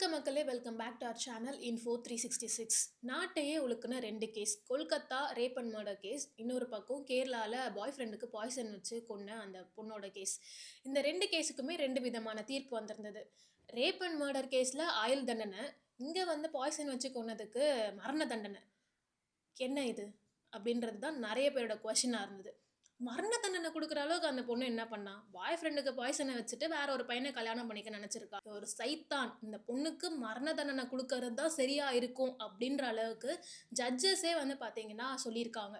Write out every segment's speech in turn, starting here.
வணக்க மக்களே welcome back to our channel info three sixty six நாட்டையே உழுக்குன ரெண்டு case Kolkata rape and murder case இன்னொரு பக்கம் கேரளாவில் பாய் ஃப்ரெண்டுக்கு பாய்சன் வச்சு கொன்ன அந்த பொண்ணோட கேஸ் இந்த ரெண்டு கேஸுக்குமே ரெண்டு விதமான தீர்ப்பு வந்திருந்தது. ரேப் அண்ட் மர்டர் கேஸில் ஆயுள் தண்டனை இங்கே வந்து பாய்சன் வச்சு கொன்னதுக்கு மரண தண்டனை. என்ன இது? அப்படின்றது தான் நிறைய பேரோட கொஷினாக இருந்தது. மரண தண்டனை கொடுக்குற அளவுக்கு அந்த பொண்ணு என்ன பண்ணா? பாய் ஃப்ரெண்டுக்கு பாய்சனை வச்சுட்டு வேற ஒரு பையனை கல்யாணம் பண்ணிக்க நினச்சிருக்கா. ஒரு சைத்தான். இந்த பொண்ணுக்கு மரண தண்டனை கொடுக்கறது தான் சரியா இருக்கும் அப்படின்ற அளவுக்கு ஜட்ஜஸே வந்து பார்த்தீங்கன்னா சொல்லியிருக்காங்க.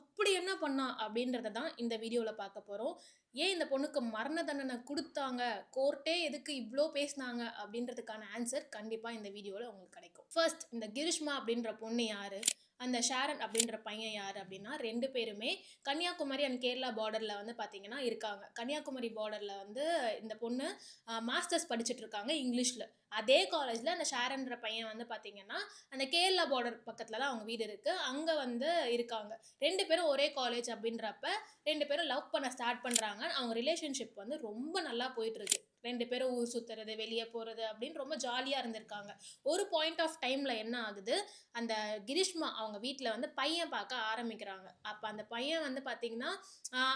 அப்படி என்ன பண்ணா அப்படின்றத தான் இந்த வீடியோவில் பார்க்க போகிறோம் ஏன் இந்த பொண்ணுக்கு மரண தண்டனை கொடுத்தாங்க கோர்ட்டே எதுக்கு இவ்வளோ பேசினாங்க? அப்படின்றதுக்கான ஆன்சர் கண்டிப்பாக இந்த வீடியோவில் உங்களுக்கு கிடைக்கும். ஃபர்ஸ்ட் இந்த கிரிஷ்மா அப்படின்ற பொண்ணு யார்? அந்த ஷாரன் அப்படின்ற பையன் யார் அப்படின்னா ரெண்டு பேருமே கன்னியாகுமரி அண்ட் கேரளா பார்டரில் வந்து பார்த்தீங்கன்னா இருக்காங்க. கன்னியாகுமரி பார்டரில் வந்து இந்த பொண்ணு மாஸ்டர்ஸ் படிச்சுட்டு இருக்காங்க இங்கிலீஷில். அதே காலேஜில் அந்த ஷாரன்ற பையன் வந்து பார்த்தீங்கன்னா அந்த கேரளா பார்டர் பக்கத்தில் தான் அவங்க வீடு இருக்குது அங்கே வந்து இருக்காங்க. ரெண்டு பேரும் ஒரே காலேஜ் அப்படின்றப்ப ரெண்டு பேரும் லவ் பண்ண ஸ்டார்ட் பண்ணுறாங்க அவங்க ரிலேஷன்ஷிப் வந்து ரொம்ப நல்லா போயிட்டுருக்கு ரெண்டு பேரும் ஊர் சுற்றுறது வெளியே போகிறது அப்படின்னு ரொம்ப ஜாலியாக இருந்திருக்காங்க. ஒரு பாயிண்ட் ஆஃப் டைமில் என்ன ஆகுது? அந்த கிரிஷ்மா அவங்க வீட்டில் வந்து பையன் பார்க்க ஆரம்பிக்கிறாங்க. அப்போ அந்த பையன் வந்து பார்த்திங்கன்னா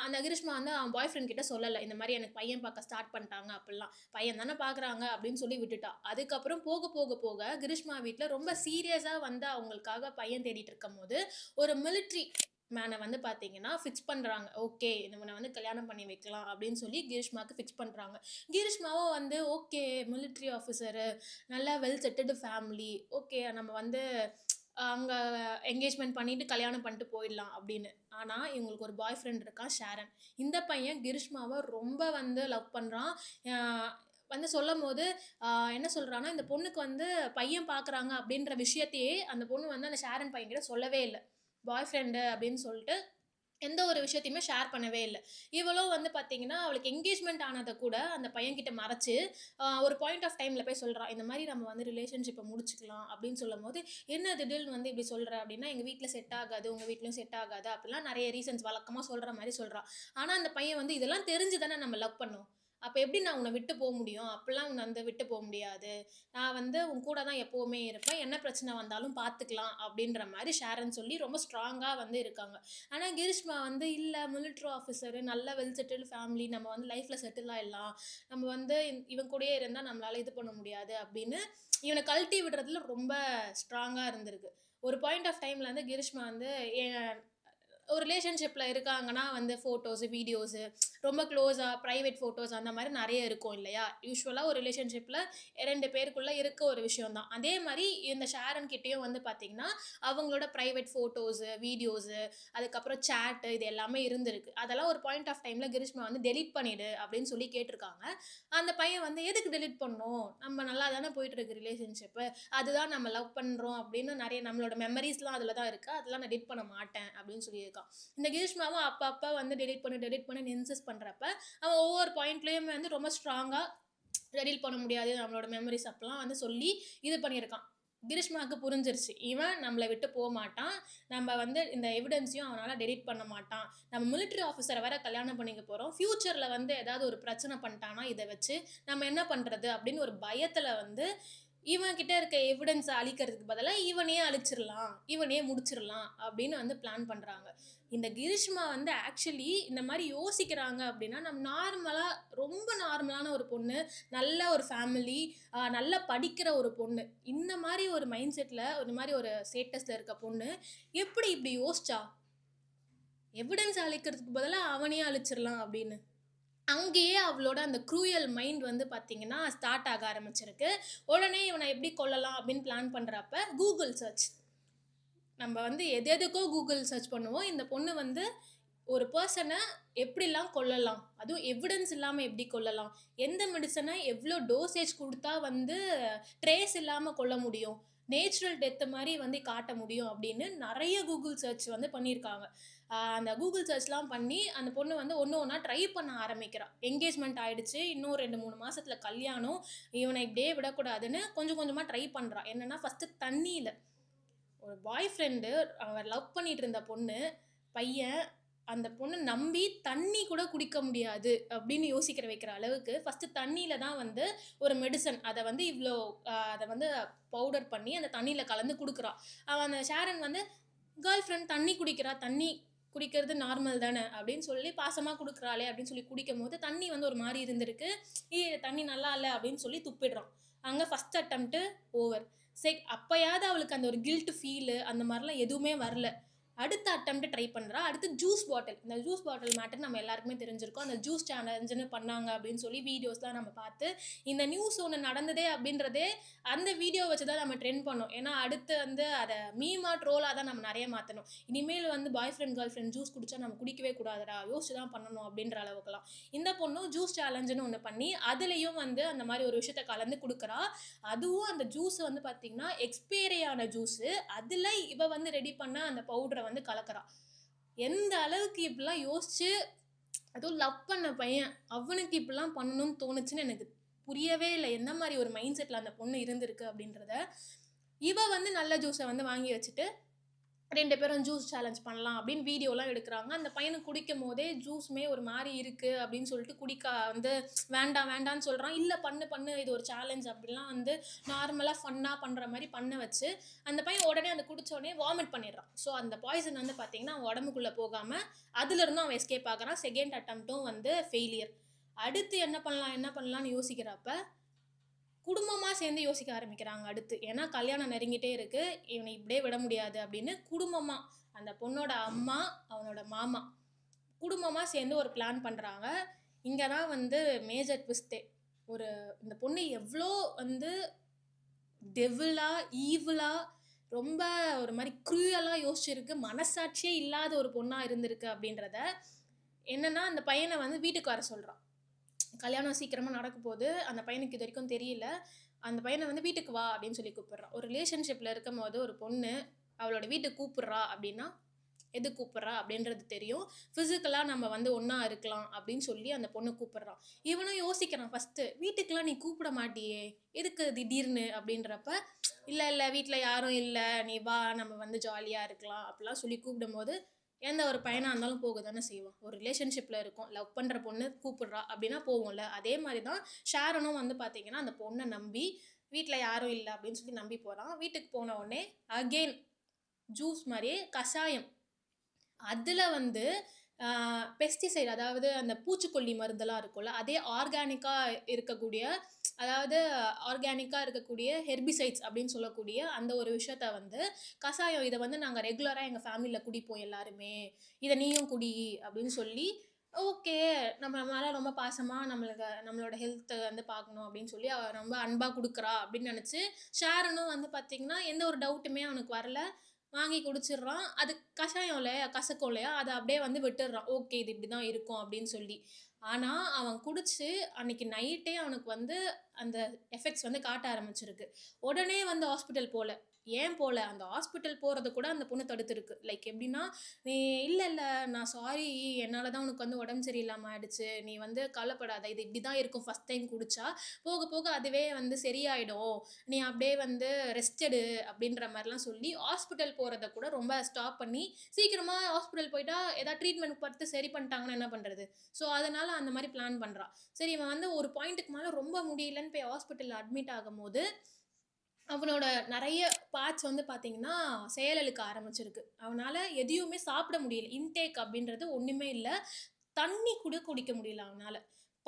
அந்த கிரிஷ்மா வந்து அவன் பாய் ஃப்ரெண்ட் கிட்ட சொல்லலை இந்த மாதிரி எனக்கு பையன் பார்க்க ஸ்டார்ட் பண்ணிட்டாங்க அப்படிலாம். பையன் தானே பார்க்குறாங்க அப்படின்னு சொல்லி விட்டுட்டா. அதுக்கப்புறம் போக போக போக கிரிஷ்மா வீட்டில் ரொம்ப சீரியஸாக வந்து அவங்களுக்காக பையன் தேடிட்டு இருக்கும் போது ஒரு மிலிட்ரி மேனை வந்து பார்த்தீங்கன்னா ஃபிக்ஸ் பண்ணுறாங்க ஓகே இவனை வந்து கல்யாணம் பண்ணி வைக்கலாம் அப்படின்னு சொல்லி கிரீஷ்மாவுக்கு ஃபிக்ஸ் பண்ணுறாங்க கிரீஷ்மாவும் வந்து ஓகே மிலிட்ரி ஆஃபீஸரு நல்லா வெல் செட்டடு ஃபேமிலி ஓகே நம்ம வந்து அங்கே என்கேஜ்மெண்ட் பண்ணிட்டு கல்யாணம் பண்ணிட்டு போயிடலாம் அப்படின்னு. ஆனால் இவங்களுக்கு ஒரு பாய் ஃப்ரெண்ட் இருக்கான் ஷேரன் இந்த பையன் கிரிஷ்மாவை ரொம்ப வந்து லவ் பண்ணுறான் வந்து சொல்லும் போது என்ன சொல்கிறான்னா இந்த பொண்ணுக்கு வந்து பையன் பார்க்குறாங்க அப்படின்ற விஷயத்தையே அந்த பொண்ணு வந்து அந்த ஷேரன் பையன்கிட்ட சொல்லவே இல்லை. பாய் ஃப்ரெண்டு அப்படின்னு சொல்லிட்டு எந்த ஒரு விஷயத்தையுமே ஷேர் பண்ணவே இல்லை. இவளும் வந்து பார்த்தீங்கன்னா அவளுக்கு என்கேஜ்மெண்ட் ஆனதை கூட அந்த பையன்கிட்ட மறைச்சு ஒரு பாயிண்ட் ஆஃப் டைமில் போய் சொல்கிறான் இந்த மாதிரி நம்ம வந்து ரிலேஷன்ஷிப்பை முடிச்சுக்கலாம் அப்படின்னு சொல்லும் போது என்ன திடீர்னு வந்து இப்படி சொல்கிற அப்படின்னா எங்கள் வீட்டில் செட் ஆகாது உங்கள் வீட்லையும் செட் ஆகாது அப்படிலாம் நிறைய ரீசன்ஸ் வழக்கமாக சொல்கிற மாதிரி சொல்கிறான் ஆனால் அந்த பையன் வந்து இதெல்லாம் தெரிஞ்சு தானே நம்ம லவ் பண்ணோம். அப்போ எப்படி நான் உன்னை விட்டு போக முடியும்? அப்போல்லாம் உன்னை வந்து விட்டு போக முடியாது. நான் வந்து உன் கூட தான் எப்போவுமே இருப்பேன். என்ன பிரச்சனை வந்தாலும் பார்த்துக்கலாம் அப்படின்ற மாதிரி ஷேரன் சொல்லி ரொம்ப ஸ்ட்ராங்காக வந்து இருக்காங்க. ஆனால் கிரிஷ்மா வந்து இல்லை மிலிட்ரி ஆஃபீஸரு நல்ல வெல் செட்டில் ஃபேமிலி நம்ம வந்து லைஃப்பில் செட்டில் ஆகிடலாம் நம்ம வந்து இவன் இவன் கூடயே இருந்தால் நம்மளால் இது பண்ண முடியாது அப்படின்னு இவனை கழட்டி விடுறதுல ரொம்ப ஸ்ட்ராங்காக இருந்திருக்கு. ஒரு பாயிண்ட் ஆஃப் டைமில் வந்து கிரிஷ்மா வந்து என் ஒரு ரிலேஷன்ஷிப்பில் இருக்காங்கன்னா வந்து ஃபோட்டோஸு வீடியோஸு ரொம்ப க்ளோஸாக ப்ரைவேட் ஃபோட்டோஸ் அந்த மாதிரி நிறைய இருக்கும் இல்லையா? யூஸ்வலாக ஒரு ரிலேஷன்ஷிப்பில் ரெண்டு பேருக்குள்ளே இருக்க ஒரு விஷயம் தான் அதே மாதிரி இந்த ஷேரன் கிட்டேயும் வந்து பார்த்திங்கன்னா அவங்களோட ப்ரைவேட் ஃபோட்டோஸு வீடியோஸு அதுக்கப்புறம் சேட்டு இது எல்லாமே இருந்திருக்கு. அதெல்லாம் ஒரு பாயிண்ட் ஆஃப் டைமில் கிரிஷ்மா வந்து டெலிட் பண்ணிடு அப்படின்னு சொல்லி கேட்டிருக்காங்க. அந்த பையன் வந்து எதுக்கு டெலிட் பண்ணோம் நம்ம நல்லா தானே போயிட்டுருக்கு ரிலேஷன்ஷிப்பு அதுதான் நம்ம லவ் பண்ணுறோம் அப்படின்னு நிறைய நம்மளோட மெமரிஸ்லாம் அதில் தான் இருக்குது அதெல்லாம் நான் டெலிட் பண்ண மாட்டேன் அப்படின்னு இருக்கான். இந்த கிரீஷ்மாவும் அப்போ அப்போ வந்து டெலிட் பண்ணி டெலிட் பண்ணி இன்சிஸ்ட் பண்ணுறப்ப அவன் ஒவ்வொரு பாயிண்ட்லேயுமே வந்து ரொம்ப ஸ்ட்ராங்காக டெலிட் பண்ண முடியாது. நம்மளோட மெமரிஸ் அப்பெல்லாம் வந்து சொல்லி இது பண்ணியிருக்கான். கிரீஷ்மாவுக்கு புரிஞ்சிருச்சு. இவன் நம்மளை விட்டு போக மாட்டான். நம்ம வந்து இந்த எவிடன்ஸையும் அவனால் டெலிட் பண்ண மாட்டான். நம்ம மிலிட்ரி ஆஃபீஸரை வேற கல்யாணம் பண்ணிக்க போகிறோம் ஃப்யூச்சரில் வந்து ஏதாவது ஒரு பிரச்சனை பண்ணிட்டானா இதை வச்சு நம்ம என்ன பண்ணுறது அப்படின்னு ஒரு பயத்தில் வந்து இவன் கிட்ட இருக்க எவிடன்ஸை அழிக்கிறதுக்கு பதிலாக இவனே அழிச்சிடலாம் இவனே முடிச்சிடலாம் அப்படின்னு வந்து பிளான் பண்ணுறாங்க இந்த கிரிஷ்மா வந்து ஆக்சுவலி இந்த மாதிரி யோசிக்கிறாங்க அப்படின்னா நம்ம நார்மலாக ரொம்ப நார்மலான ஒரு பொண்ணு நல்ல ஒரு ஃபேமிலி நல்லா படிக்கிற ஒரு பொண்ணு இந்த மாதிரி ஒரு மைண்ட் செட்டில் இந்த மாதிரி ஒரு ஸ்டேட்டஸில் இருக்க பொண்ணு எப்படி இப்படி யோசிச்சா? எவிடன்ஸ் அழிக்கிறதுக்கு பதிலாக அவனே அழிச்சிடலாம் அப்படின்னு. அங்கேயே அவளோட அந்த க்ரூயல் மைண்ட் வந்து பார்த்தீங்கன்னா ஸ்டார்ட் ஆக ஆரம்பிச்சிருக்கு. உடனே இவனை எப்படி கொல்லலாம் அப்படின்னு பிளான் பண்ணுறப்ப கூகுள் சர்ச் நம்ம வந்து எது எதுக்கோ கூகுள் சர்ச் பண்ணுவோம். இந்த பொண்ணு வந்து ஒரு பர்சனை எப்படிலாம் கொல்லலாம்? அதுவும் எவிடன்ஸ் இல்லாமல் எப்படி கொல்லலாம்? எந்த மெடிசனை எவ்வளோ டோசேஜ் கொடுத்தா வந்து ட்ரேஸ் இல்லாமல் கொல்ல முடியும்? நேச்சுரல் டெத்து மாதிரி வந்து காட்ட முடியும் அப்படின்னு நிறைய கூகுள் சர்ச் வந்து பண்ணியிருக்காங்க. அந்த கூகுள் சர்ச்லாம் பண்ணி அந்த பொண்ணு வந்து ஒன்று ஒன்றா ட்ரை பண்ண ஆரம்பிக்கிறான் என்கேஜ்மெண்ட் ஆகிடுச்சு இன்னும் ரெண்டு மூணு மாதத்தில் கல்யாணம். இவனை இப்படியே விடக்கூடாதுன்னு கொஞ்சம் கொஞ்சமாக ட்ரை பண்ணுறான் என்னென்னா ஃபஸ்ட்டு தண்ணியில். ஒரு பாய் ஃப்ரெண்டு அவன் லவ் பண்ணிகிட்டு இருந்த பொண்ணு பையன் அந்த பொண்ணு நம்பி தண்ணி கூட குடிக்க முடியாது அப்படின்னு யோசிக்கிற வைக்கிற அளவுக்கு ஃபஸ்ட்டு தண்ணியில் தான் வந்து ஒரு மெடிசன் அதை வந்து இவ்வளோ அதை வந்து பவுடர் பண்ணி அந்த தண்ணியில் கலந்து கொடுக்குறான் அவன் அந்த ஷேரன் வந்து கேர்ள் ஃப்ரெண்ட் தண்ணி குடிக்கிறா தண்ணி குடிக்கிறது நார்மல் தானே அப்படின்னு சொல்லி பாசமாக கொடுக்குறாளே அப்படின்னு சொல்லி குடிக்கும் போது தண்ணி வந்து ஒரு மாதிரி இருந்திருக்கு. ஏ தண்ணி நல்லா இல்லை அப்படின்னு சொல்லி துப்பிடுறான். அங்கே ஃபஸ்ட் அட்டம்ப்ட்டு ஓவர் சரி அப்போயாவது அவளுக்கு அந்த ஒரு கில்ட் ஃபீலு அந்த மாதிரிலாம் எதுவுமே வரல. அடுத்த அட்டம்ப்ட் ட்ரை பண்ணுறா அடுத்து ஜூஸ் பாட்டில் இந்த ஜூஸ் பாட்டில் மேட்டர் நம்ம எல்லாருக்குமே தெரிஞ்சிருக்கோம். அந்த ஜூஸ் சேலஞ்சுன்னு பண்ணாங்க அப்படின்னு சொல்லி வீடியோஸ்லாம் நம்ம பார்த்து இந்த நியூஸ் ஒன்று நடந்ததே அப்படின்றதே அந்த வீடியோ வச்சு தான் நம்ம ட்ரெண்ட் பண்ணோம். ஏன்னா அடுத்து வந்து அதை மீமா ட்ரோலாக தான் நம்ம நிறைய மாற்றணும் இனிமேல் வந்து boy friend girl friend juice குடிச்சா நம்ம குடிக்கவே கூடாதுடா. யோசிச்சு தான் பண்ணணும் அப்படின்ற அளவுக்குலாம் இந்த பொண்ணும் ஜூஸ் சேலஞ்சுன்னு ஒன்று பண்ணி அதுலேயும் வந்து அந்த மாதிரி ஒரு விஷயத்த கலந்து கொடுக்குறா. அதுவும் அந்த ஜூஸ் வந்து பார்த்திங்கன்னா எக்ஸ்பைரி ஆன ஜூஸு அதில் இவ வந்து ரெடி பண்ண அந்த பவுடரை வந்து கலக்கிறா எந்த அளவுக்கு இப்படிலாம் யோசிச்சு அதுவும் லவ் பண்ண பையன் அவனுக்கு இப்படிலாம் பண்ணணும்னு தோணுச்சுன்னு எனக்கு புரியவே இல்லை. எந்த மாதிரி ஒரு மைண்ட் செட்டில் அந்த பொண்ணு இருந்திருக்கு அப்படின்றத இவ வந்து நல்ல ஜூஸை வந்து வாங்கி வச்சுட்டு ரெண்டு பேரும் ஜூஸ் சேலஞ்ச் பண்ணலாம் அப்படின்னு வீடியோலாம் எடுக்கிறாங்க. அந்த பையனை குடிக்கும் போதே ஜூஸ்மே ஒரு மாதிரி இருக்குது அப்படின்னு சொல்லிட்டு குடிக்க வந்து வேண்டாம் வேண்டான்னு சொல்கிறான் இல்லை பண்ணு பண்ணு இது ஒரு சேலஞ்ச் அப்படிலாம் வந்து நார்மலாக ஃபன்னாக பண்ணுற மாதிரி பண்ண வச்சு அந்த பையன் உடனே அந்த குடித்த உடனே வாமிட் பண்ணிடுறான். ஸோ அந்த பாய்சன் வந்து பார்த்தீங்கன்னா அவன் உடம்புக்குள்ளே போகாமல் அதுலேருந்தும் அவன் எஸ்கேப் ஆகிறான். செகண்ட் அட்டம்ப்ட்டும் வந்து ஃபெயிலியர் அடுத்து என்ன பண்ணலாம் என்ன பண்ணலாம்னு யோசிக்கிறப்ப குடும்பமாக சேர்ந்து யோசிக்க ஆரம்பிக்கிறாங்க அடுத்து. ஏன்னா கல்யாணம் நெருங்கிட்டே இருக்கு. இவனை இப்படியே விட முடியாது அப்படின்னு குடும்பமாக அந்த பொண்ணோட அம்மா அவனோட மாமா குடும்பமாக சேர்ந்து ஒரு பிளான் பண்ணுறாங்க இங்கே தான் வந்து மேஜர் ட்விஸ்டே ஒரு இந்த பொண்ணு எவ்வளோ வந்து டெவிலாக ஈவிலாக ரொம்ப ஒரு மாதிரி க்ரூயலாக யோசிச்சிருக்கு. மனசாட்சியே இல்லாத ஒரு பொண்ணாக இருந்திருக்கு அப்படின்றத என்னென்னா அந்த பையனை வந்து வீட்டுக்கு வர சொல்கிறான் கல்யாணம் சீக்கிரமாக நடக்க போது அந்த பையனுக்கு இது வரைக்கும் தெரியல. அந்த பையனை வந்து வீட்டுக்கு வா அப்படின்னு சொல்லி கூப்பிட்றான் ஒரு ரிலேஷன்ஷிப்பில் இருக்கும் போது ஒரு பொண்ணு அவளோட வீட்டுக்கு கூப்பிட்றா அப்படின்னா எது கூப்பிட்றா அப்படின்றது தெரியும். ஃபிசிக்கலாக நம்ம வந்து ஒன்றா இருக்கலாம் அப்படின்னு சொல்லி அந்த பொண்ணு கூப்பிட்றான் இவனும் யோசிக்கிறான் ஃபஸ்ட்டு வீட்டுக்கெலாம் நீ கூப்பிட மாட்டியே? எதுக்கு திடீர்னு? அப்படின்றப்ப இல்லை இல்லை வீட்டில் யாரும் இல்லை. நீ வா நம்ம வந்து ஜாலியாக இருக்கலாம். அப்படிலாம் சொல்லி கூப்பிடும்போது எந்த ஒரு பையனாக இருந்தாலும் போக தானே செய்வோம். ஒரு ரிலேஷன்ஷிப்பில் இருக்கும். லவ் பண்ணுற பொண்ணு கூப்பிடுறா அப்படின்னா போவோம்ல. அதே மாதிரி தான் ஷாரனும் வந்து பார்த்தீங்கன்னா அந்த பொண்ணை நம்பி வீட்டில் யாரும் இல்லை அப்படின்னு சொல்லி நம்பி போகிறான் வீட்டுக்கு போன உடனே அகெயின் ஜூஸ் மாதிரியே கஷாயம். அதில் வந்து பெஸ்டிசைட் அதாவது அந்த பூச்சிக்கொல்லி மருந்தெல்லாம் இருக்கும்ல அதே ஆர்கானிக்காக இருக்கக்கூடிய அதாவது ஆர்கானிக்காக இருக்கக்கூடிய ஹெர்பிசைட்ஸ் அப்படின்னு சொல்லக்கூடிய அந்த ஒரு விஷயத்த வந்து கஷாயம் இதை வந்து நாங்கள் ரெகுலராக எங்கள் ஃபேமிலியில் குடிப்போம் எல்லாருமே. இதை நீயும் குடி அப்படின்னு சொல்லி ஓகே நம்ம மேலே ரொம்ப பாசமாக நம்மளுக்கு நம்மளோட ஹெல்த்தை வந்து பார்க்கணும் அப்படின்னு சொல்லி அவ ரொம்ப அன்பாக கொடுக்குறா அப்படின்னு நினச்சி ஷேரனும் வந்து பார்த்திங்கன்னா எந்த ஒரு டவுட்டுமே அவனுக்கு வரல. வாங்கி குடிச்சிடுறான். அது கஷாயம் இல்லையா கசக்கும் இல்லையா? அதை அப்படியே வந்து விட்டுடுறான். ஓகே இது இப்படி தான் இருக்கும் அப்படின்னு சொல்லி. ஆனால் அவன் குடிச்சு அன்னைக்கு நைட்டே அவனுக்கு வந்து அந்த எஃபெக்ட்ஸ் வந்து காட்ட ஆரம்பிச்சிருக்கு. உடனே வந்து ஹாஸ்பிட்டல் போகல ஏன் போகல அந்த ஹாஸ்பிட்டல் போகிறத கூட அந்த பொண்ணு தடுத்துருக்கு. லைக் எப்படின்னா நீ இல்லை இல்லை நான் சாரி என்னால் தான் உனக்கு வந்து உடம்பு சரியில்லாமல் ஆயிடுச்சு. நீ வந்து கவலைப்படாத. இது இப்படி தான் இருக்கும். ஃபஸ்ட் டைம் குடிச்சா போக போக அதுவே வந்து சரியாயிடும். நீ அப்படியே வந்து ரெஸ்ட் எடு அப்படின்ற மாதிரிலாம் சொல்லி ஹாஸ்பிட்டல் போகிறத கூட ரொம்ப ஸ்டாப் பண்ணி சீக்கிரமாக ஹாஸ்பிட்டல் போயிட்டா ஏதாவது ட்ரீட்மெண்ட் பார்த்து சரி பண்ணிட்டாங்கன்னா என்ன பண்ணுறது ஸோ அதனால் அந்த மாதிரி பிளான் பண்ணுறா சரி இவன் வந்து ஒரு பாயிண்ட்டுக்கு மேலே ரொம்ப முடியலன்னு போய் ஹாஸ்பிட்டலில் அட்மிட் ஆகும்போது அவனோட நிறைய பார்ட்ஸ் வந்து பார்த்திங்கன்னா செயலிழக்க ஆரம்பிச்சிருக்கு. அவனால் எதையுமே சாப்பிட முடியல. இன்டேக் அப்படின்றது ஒன்றுமே இல்லை. தண்ணி கூட குடிக்க முடியல அவனால்.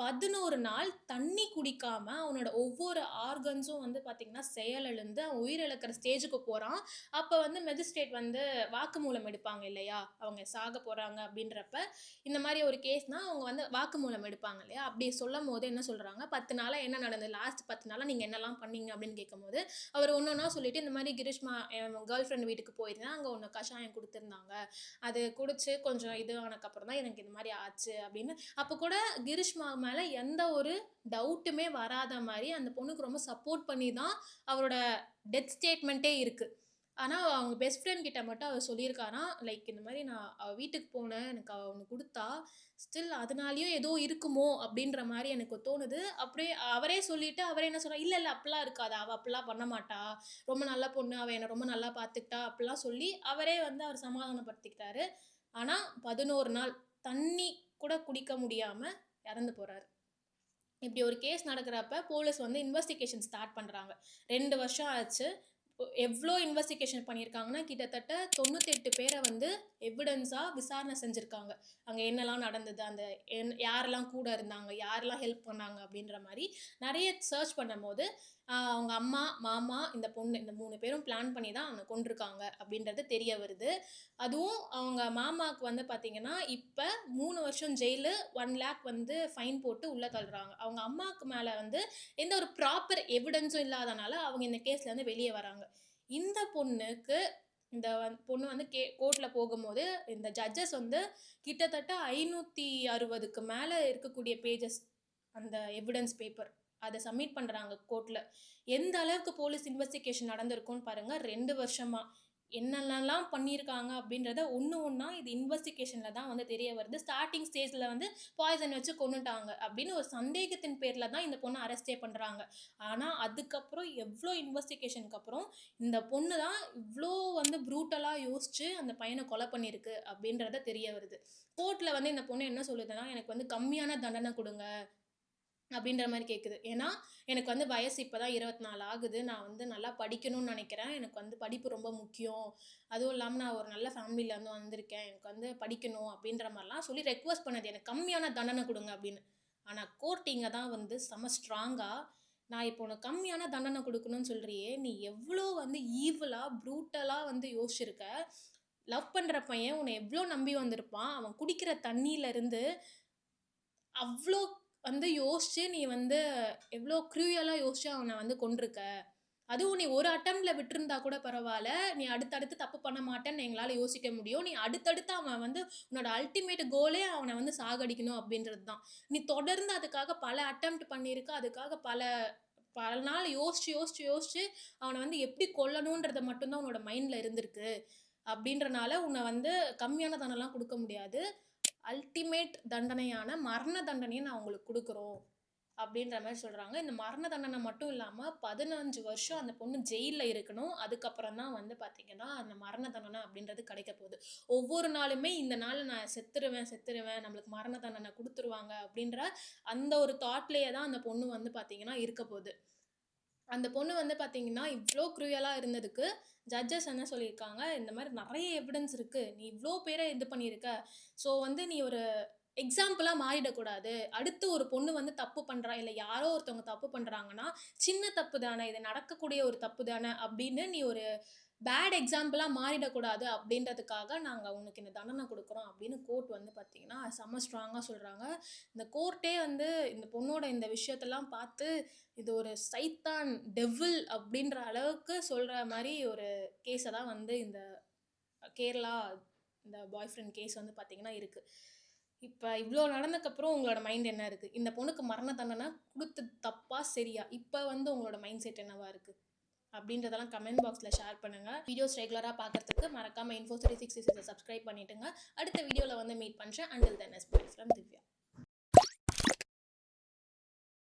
பதினோரு நாள் தண்ணி குடிக்காம அவனோட ஒவ்வொரு ஆர்கன்ஸும் வந்து பார்த்திங்கன்னா செயலிழந்து அவன் உயிரிழக்கிற ஸ்டேஜுக்கு போகிறான் அப்போ வந்து மெஜிஸ்ட்ரேட் வந்து வாக்குமூலம் எடுப்பாங்க இல்லையா? அவங்க சாக போகிறாங்க அப்படின்றப்ப இந்த மாதிரி ஒரு கேஸ்னால் அவங்க வந்து வாக்குமூலம் எடுப்பாங்க இல்லையா? அப்படி சொல்லும் போது என்ன சொல்கிறாங்க பத்து நாளாக என்ன நடந்தது? லாஸ்ட் பத்து நாளாக நீங்கள் என்னெல்லாம் பண்ணீங்க அப்படின்னு கேட்கும்போது அவர் ஒன்று ஒன்றா சொல்லிட்டு இந்த மாதிரி கிரிஷ்மா என் கேர்ள் ஃப்ரெண்ட் வீட்டுக்கு போயிருந்தேன் அங்கே ஒன்று கஷாயம் கொடுத்துருந்தாங்க. அது குடிச்சு கொஞ்சம் இது ஆனக்கப்புறம் தான் எனக்கு இந்த மாதிரி ஆச்சு அப்படின்னு. அப்போ கூட கிரிஷ்மா மேலே எந்த ஒரு டவுட்டுமே வராத மாதிரி அந்த பொண்ணுக்கு ரொம்ப சப்போர்ட் பண்ணி தான் அவரோட டெத் ஸ்டேட்மெண்ட்டே இருக்குது ஆனால் அவங்க பெஸ்ட் ஃப்ரெண்ட் கிட்ட மட்டும் அவர் சொல்லியிருக்காராம் லைக் இந்த மாதிரி நான் அவள் வீட்டுக்கு போனேன் எனக்கு அவள் ஒன்று கொடுத்தா ஸ்டில் அதனாலேயும் ஏதோ இருக்குமோ அப்படின்ற மாதிரி எனக்கு தோணுது. அப்படியே அவரே சொல்லிவிட்டு அவரே என்ன சொல்கிறா இல்லை இல்லை அப்படிலாம் இருக்காது. அவள் அப்படிலாம் பண்ண மாட்டா. ரொம்ப நல்ல பொண்ணு. அவள் என்னை ரொம்ப நல்லா பார்த்துக்கிட்டா. அப்படிலாம் சொல்லி அவரே வந்து அவர் சமாதானப்படுத்திக்கிட்டாரு. ஆனால் பதினோரு நாள் தண்ணி கூட குடிக்க முடியாமல் இறந்து போகிறாரு இப்படி ஒரு கேஸ் நடக்கிறப்ப போலீஸ் வந்து இன்வெஸ்டிகேஷன் ஸ்டார்ட் பண்ணுறாங்க ரெண்டு வருஷம் ஆச்சு. எவ்வளோ இன்வெஸ்டிகேஷன் பண்ணியிருக்காங்கன்னா கிட்டத்தட்ட தொண்ணூத்தெட்டு பேரை வந்து எவிடன்ஸாக விசாரணை செஞ்சுருக்காங்க. அங்கே என்னெல்லாம் நடந்தது அந்த என் யாரெல்லாம் கூட இருந்தாங்க யாரெல்லாம் ஹெல்ப் பண்ணாங்க அப்படின்ற மாதிரி நிறைய சர்ச் பண்ணும்போது அவங்க அம்மா மாமா இந்த பொண்ணு இந்த மூணு பேரும் பிளான் பண்ணி தான் அவங்க கொண்டிருக்காங்க அப்படின்றது தெரிய வருது. அதுவும் அவங்க மாமாவுக்கு வந்து பார்த்திங்கன்னா இப்போ மூணு வருஷம் ஜெயிலு ஒன் லேக் வந்து ஃபைன் போட்டு உள்ளே தள்ளுறாங்க. அவங்க அம்மாவுக்கு மேலே வந்து எந்த ஒரு ப்ராப்பர் எவிடன்ஸும் இல்லாதனால அவங்க இந்த கேஸ்லேருந்து வெளியே வராங்க. இந்த பொண்ணுக்கு இந்த வந் பொண்ணு வந்து கே கோர்ட்டில் போகும்போது இந்த ஜட்ஜஸ் வந்து கிட்டத்தட்ட ஐநூற்றி அறுபதுக்கு மேலே இருக்கக்கூடிய பேஜஸ் அந்த எவிடன்ஸ் பேப்பர் அதை சப்மிட் பண்ணுறாங்க கோர்ட்டில் எந்த அளவுக்கு போலீஸ் இன்வெஸ்டிகேஷன் நடந்திருக்கும்னு பாருங்கள் ரெண்டு வருஷமாக என்னென்னலாம் பண்ணியிருக்காங்க அப்படின்றத ஒன்று ஒன்றா இது இன்வெஸ்டிகேஷனில் தான் வந்து தெரிய வருது. ஸ்டார்டிங் ஸ்டேஜில் வந்து பாய்சன் வச்சு கொண்டுட்டாங்க அப்படின்னு ஒரு சந்தேகத்தின் பேரில் தான் இந்த பொண்ணை அரெஸ்டே பண்ணுறாங்க ஆனால் அதுக்கப்புறம் எவ்வளோ இன்வெஸ்டிகேஷனுக்கு அப்புறம் இந்த பொண்ணு தான் இவ்வளோ வந்து ப்ரூட்டலாக யோசித்து அந்த பையனை கொலை பண்ணியிருக்கு அப்படின்றத தெரிய வருது. கோர்ட்டில் வந்து இந்த பொண்ணு என்ன சொல்லுதுன்னா எனக்கு வந்து கம்மியான தண்டனை கொடுங்க. அப்படின்ற மாதிரி கேட்குது ஏன்னா எனக்கு வந்து வயசு இப்போ தான் இருபத்தி நாலு ஆகுது. நான் வந்து நல்லா படிக்கணும்னு நினைக்கிறேன். எனக்கு வந்து படிப்பு ரொம்ப முக்கியம். அதுவும் இல்லாமல் நான் ஒரு நல்ல ஃபேமிலியிலேருந்து வந்திருக்கேன். எனக்கு வந்து படிக்கணும் அப்படின்ற மாதிரிலாம் சொல்லி ரெக்வஸ்ட் பண்ணது. எனக்கு கம்மியான தண்டனை கொடுங்க அப்படின்னு. ஆனால் கோர்ட் இங்கே தான் வந்து செம ஸ்ட்ராங்காக நான் இப்போ உனக்கு கம்மியான தண்டனை கொடுக்கணும்னு சொல்கிறியே நீ எவ்வளோ வந்து ஈவலாக ப்ரூட்டலாக வந்து யோசிச்சிருக்க? லவ் பண்ணுற பையன் உன்னை எவ்வளோ நம்பி வந்திருப்பான்? அவன் குடிக்கிற தண்ணியிலேருந்து அவ்வளோ வந்து யோசிச்சு நீ வந்து எவ்வளோ க்ரூயலாக யோசிச்சு அவனை வந்து கொண்டிருக்க அதுவும் நீ ஒரு அட்டம்ப்ட்ல விட்டுருந்தா கூட பரவாயில்ல. நீ அடுத்தடுத்து தப்பு பண்ண மாட்டேன்னு எங்களால் யோசிக்க முடியும். நீ அடுத்தடுத்து அவன் வந்து உன்னோட அல்டிமேட் கோலே அவனை வந்து சாகடிக்கணும் அப்படின்றது தான் நீ தொடர்ந்து அதுக்காக பல அட்டம்ப்ட் பண்ணியிருக்க. அதுக்காக பல பல நாள் யோசிச்சு யோசிச்சு யோசிச்சு அவனை வந்து எப்படி கொல்லணுன்றத மட்டும்தான் உன்னோட மைண்டில் இருந்திருக்கு. அப்படின்றனால உன்னை வந்து கம்மியான தனம்லாம் கொடுக்க முடியாது. அல்டிமேட் தண்டனையான மரண தண்டனையை நான் உங்களுக்கு கொடுக்குறோம். அப்படின்ற மாதிரி சொல்கிறாங்க இந்த மரண தண்டனை மட்டும் இல்லாமல் பதினஞ்சு வருஷம் அந்த பொண்ணு ஜெயிலில் இருக்கணும். அதுக்கப்புறம் தான் வந்து பார்த்திங்கன்னா அந்த மரண தண்டனை அப்படின்றது கிடைக்க போகுது. ஒவ்வொரு நாளுமே இந்த நாள் நான் செத்துருவேன் செத்துருவேன் நம்மளுக்கு மரண தண்டனை கொடுத்துருவாங்க அப்படின்ற அந்த ஒரு தாட்லேயே தான் அந்த பொண்ணு வந்து பார்த்திங்கன்னா இருக்க போகுது. அந்த பொண்ணு வந்து பார்த்தீங்கன்னா இவ்வளோ க்ரூயலாக இருந்ததுக்கு ஜட்ஜஸ் என்ன சொல்லியிருக்காங்க இந்த மாதிரி நிறைய எவிடன்ஸ் இருக்குது நீ இவ்வளோ பேரை இது பண்ணியிருக்க. ஸோ வந்து நீ ஒரு எக்ஸாம்பிளாக மாறிடக்கூடாது. அடுத்து ஒரு பொண்ணு வந்து தப்பு பண்ணுறா இல்லை யாரோ ஒருத்தவங்க தப்பு பண்ணுறாங்கன்னா சின்ன தப்பு தானே இது நடக்கக்கூடிய ஒரு தப்பு தானே அப்படின்னு நீ ஒரு பேட் எக்ஸாம்பிளாக மாறிடக்கூடாது அப்படின்றதுக்காக நாங்கள் உனக்கு இந்த தண்டனை கொடுக்குறோம் அப்படின்னு கோர்ட் வந்து பார்த்தீங்கன்னா செம்ம ஸ்ட்ராங்காக சொல்கிறாங்க இந்த கோர்ட்டே வந்து இந்த பொண்ணோட இந்த விஷயத்தெல்லாம் பார்த்து இது ஒரு சைத்தான் டெவில் அப்படின்ற அளவுக்கு சொல்கிற மாதிரி ஒரு கேஸை தான் வந்து இந்த கேரளா இந்த பாய் ஃப்ரெண்ட் கேஸ் வந்து பார்த்திங்கன்னா இருக்குது இப்போ இவ்வளோ நடந்ததுக்கப்புறம் உங்களோட மைண்ட் என்ன இருக்குது இந்த பொண்ணுக்கு மரண தண்டனை கொடுத்து தப்பா சரியா? இப்போ வந்து உங்களோட மைண்ட் செட் என்னவாக இருக்குது அப்படின்றதெல்லாம் கமெண்ட் பாக்ஸில் ஷேர் பண்ணுங்கள் வீடியோஸ் ரெகுலராக பார்க்கறதுக்கு மறக்காமல் இன்ஃபோ த்ரீ சிக்ஸ்டி சிக்ஸை சப்ஸ்கிரைப் பண்ணிவிட்டுங்க அடுத்த வீடியோவில் வந்து மீட் பண்ணுறேன் until then is bye from Divya.